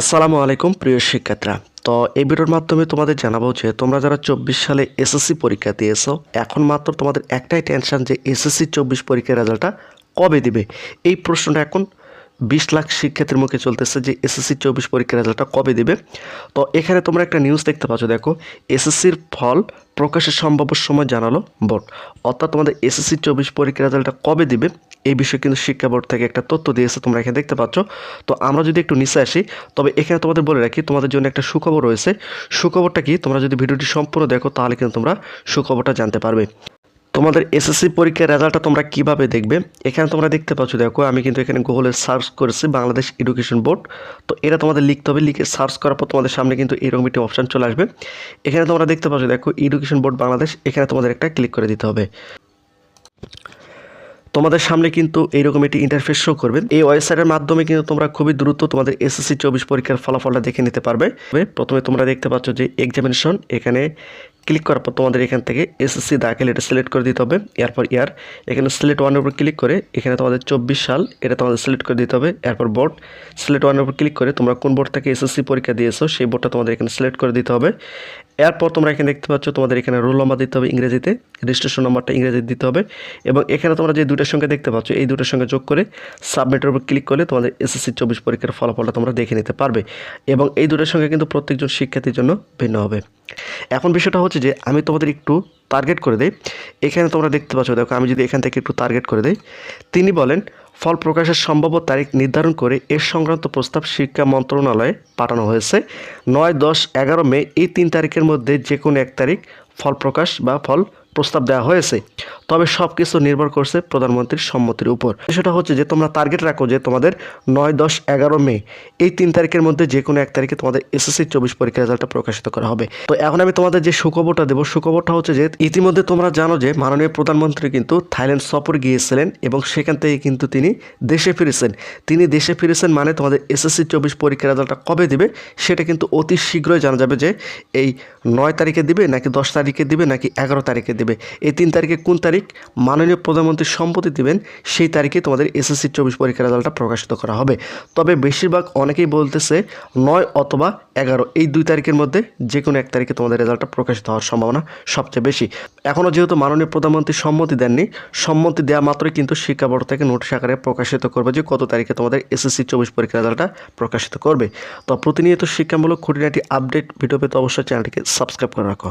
আসসালামু আলাইকুম, প্রিয় শিক্ষার্থীরা। তো এই ভিডিওর মাধ্যমে তোমাদের জানাব যে তোমরা যারা চব্বিশ সালে এসএসসি পরীক্ষা দিয়েছ, এখন মাত্র তোমাদের একটাই টেনশন যে এসএসসি চব্বিশ পরীক্ষার রেজাল্টটা কবে দিবে? এই প্রশ্নটা এখন বিশ লাখ শিক্ষার্থীর মুখে চলতেছে যে এসএসসি চব্বিশ পরীক্ষার রেজাল্টটা কবে দিবে? তো এখানে তোমরা একটা নিউজ দেখতে পাচ্ছ, দেখো। এসএসসির ফল প্রকাশের সম্ভাব্য সময় জানালো বোর্ড। অর্থাৎ তোমাদের এসএসসি চব্বিশ পরীক্ষার রেজাল্টটা কবে দিবে এই বিষয়ে কিন্তু শিক্ষা বোর্ড থেকে একটা তথ্য দিয়েছে তোমরা এখানে দেখতে পাচ্ছ। তো আমরা যদি একটু নিচে আসি, তবে এখানে তোমাদের বলে রাখি, তোমাদের জন্য একটা সুখবর রয়েছে। সুখবরটা কি? তোমরা যদি ভিডিওটি সম্পূর্ণ দেখো, তাহলে কিন্তু তোমরা সুখবরটা জানতে পারবে। তোমাদের এসএসসি পরীক্ষার রেজাল্টটা তোমরা কীভাবে দেখবে? এখানে তোমরা দেখতে পাচ্ছ, দেখো, আমি কিন্তু এখানে গুগলে সার্চ করেছি বাংলাদেশ এডুকেশন বোর্ড তো এটা তোমাদের লিখতে হবে, লিখে সার্চ করার পর তোমাদের সামনে কিন্তু এরকম একটি অপশান চলে আসবে। এখানে তোমরা দেখতে পাচ্ছ, দেখো এডুকেশন বোর্ড বাংলাদেশ এখানে তোমাদের একটা ক্লিক করে দিতে হবে। তোমাদের সামনে কিন্তু এইরকম একটি ইন্টারফেস শো করবে। এই ওয়েবসাইটের মাধ্যমে কিন্তু তোমরা খুবই দ্রুত তোমাদের এসএসসি চব্বিশ পরীক্ষার ফলাফলটা দেখে নিতে পারবে। প্রথমে তোমরা দেখতে পাচ্ছ যে এক্সামিনেশন এখানে ক্লিক করার পর তোমাদের এখান থেকে এসএসসি দাখিল এটা সিলেক্ট করে দিতে হবে। এরপর ইয়ার, এখানে সিলেক্ট ওয়ানের উপর ক্লিক করে এখানে তোমাদের চব্বিশ সাল, এটা তোমাদের সিলেক্ট করে দিতে হবে। এরপর বোর্ড সিলেক্ট ওয়ানের উপর ক্লিক করে তোমরা কোন বোর্ড থেকে এসএসসি পরীক্ষা দিয়েছ, সেই বোর্ডটা তোমাদের এখানে সিলেক্ট করে দিতে হবে। এরপর তোমরা এখানে দেখতে পাচ্ছ তোমাদের এখানে রোল নাম্বার দিতে হবে ইংরেজিতে রেজিস্ট্রেশন নাম্বারটা ইংরেজিতে দিতে হবে এবং এখানে তোমরা যে দুটোর সঙ্গে দেখতে পাচ্ছ, এই দুটোর সঙ্গে যোগ করে সাবমিটের উপর ক্লিক করলে তোমাদের এসএসসি চব্বিশ পরীক্ষার ফলাফলটা তোমরা দেখে নিতে পারবে এবং এই দুটোর সঙ্গে কিন্তু প্রত্যেকজন শিক্ষার্থীর জন্য ভিন্ন হবে। এখন বিষয়টা হচ্ছে যে আমি তোমাদের একটু টার্গেট করে দেই। এখানে তোমরা দেখতে পাচ্ছ, দেখো, আমি যদি এখান থেকে একটু টার্গেট করে দেই। তিনি বলেন, ফল প্রকাশের সম্ভাব্য তারিখ নির্ধারণ করে এর সংক্রান্ত প্রস্তাব শিক্ষা মন্ত্রণালয়ে পাঠানো হয়েছে। নয় দশ এগারো মে এই তিন তারিখের মধ্যে যে কোনো এক তারিখ ফল প্রকাশ বা ফল প্রস্তাব দেওয়া হয়েছে, তবে সব কিছু নির্ভর করছে প্রধানমন্ত্রীর সম্মতির উপর। সেটা হচ্ছে যে, তোমরা টার্গেট রাখো যে, তোমাদের নয়, দশ, এগারো মে, এই তিন তারিখের মধ্যে যে কোনো এক তারিখে তোমাদের এসএসসি চব্বিশ পরীক্ষার রেজাল্টটা প্রকাশিত করা হবে। তো এখন আমি তোমাদের যে সুখবরটা দেবো, সুখবরটা হচ্ছে যে, ইতিমধ্যে তোমরা জানো যে, মাননীয় প্রধানমন্ত্রী কিন্তু থাইল্যান্ড সফর গিয়েছিলেন এবং সেখান থেকে কিন্তু তিনি দেশে ফিরেছেন। তিনি দেশে ফিরেছেন মানে তোমাদের এসএসসি চব্বিশ পরীক্ষার রেজাল্টটা কবে দিবে, সেটা কিন্তু অতি শীঘ্রই জানা যাবে যে, এই নয় তারিখে দিবে, নাকি দশ তারিখে দিবে, নাকি এগারো তারিখে দিবে। এই তিন তারিখে কোন তারিখ মাননীয় প্রধানমন্ত্রী সম্পত্তি দেবেন, সেই তারিখে তোমাদের এসএসসি চব্বিশ পরীক্ষার রেজাল্টটা প্রকাশিত করা হবে। তবে বেশিরভাগ অনেকেই বলতেছে নয় অথবা এগারো, এই দুই তারিখের মধ্যে যে কোনো এক তারিখে তোমাদের রেজাল্টটা প্রকাশিত হওয়ার সম্ভাবনা সবচেয়ে বেশি। এখনও যেহেতু মাননীয় প্রধানমন্ত্রী সম্মতি দেননি, সম্মতি দেওয়া মাত্রই কিন্তু শিক্ষা বোর্ড থেকে নোটিশ আকারে প্রকাশিত করবে যে কত তারিখে তোমাদের এসএসসি চব্বিশ পরীক্ষার রেজাল্টটা প্রকাশিত করবে। তো প্রতিনিয়ত শিক্ষামূলক খুঁটিনাটি আপডেট ভিডিও পেতে অবশ্যই চ্যানেলটিকে সাবস্ক্রাইব করে রাখো।